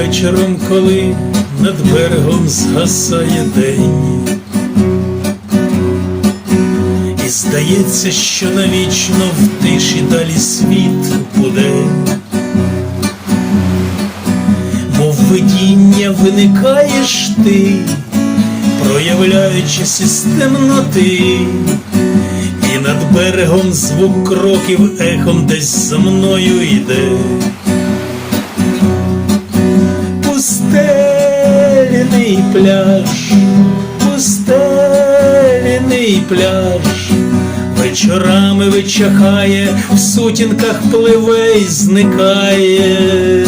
вечором, коли над берегом згасає день, і здається, що навічно в тиші далі світ буде, мов видіння виникаєш ти, проявляючись із темноти. І над берегом звук кроків ехом десь за мною йде. Пустельний пляж, пустельний пляж, вечорами вичахає, в сутінках пливе й зникає.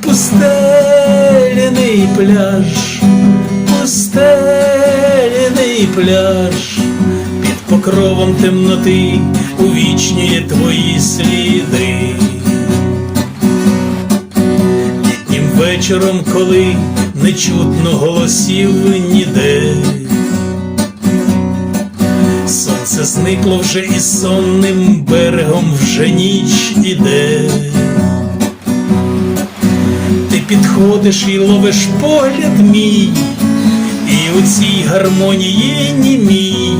Пустельний пляж, пустельний пляж, під покровом темноти увічнює твої сліди. Вечором, коли не чутно голосів ніде. Сонце зникло вже і сонним берегом вже ніч іде. Ти підходиш і ловиш погляд мій, і у цій гармонії німій.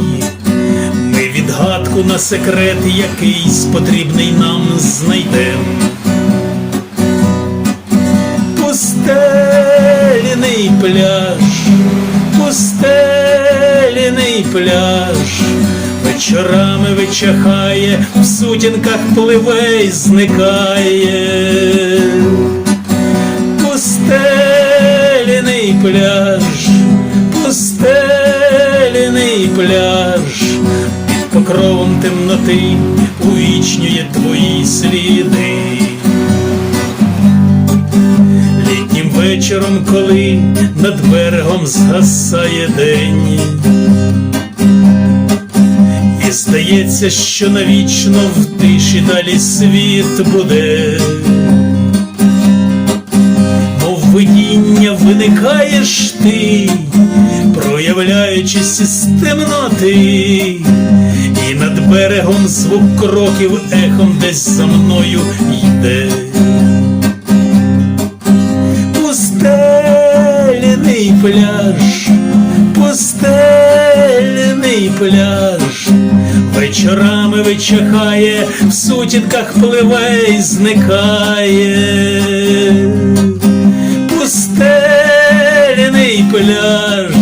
Ми відгадку на секрет якийсь потрібний нам знайдем. Пляж, пустельний пляж, вечорами вичахає, в сутінках пливе й зникає. Пустельний пляж, пустельний пляж, під покровом темноти увічнює твої сліди. Вечором, коли над берегом згасає день, і здається, що навічно в тиші далі світ буде, мов видіння виникаєш ти, проявляючись із темноти, і над берегом звук кроків ехом десь за мною йде. Пляж, пустельний пляж, вечорами вичахає, в сутінках пливе й зникає. Пустельний пляж,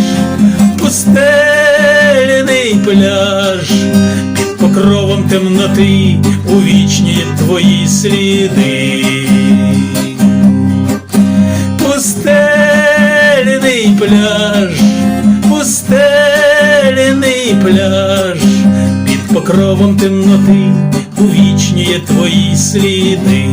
пустельний пляж, під покровом темноти увічнює твої сліди. Пляж, пустельний пляж, під покровом темноти увічніє твої сліди.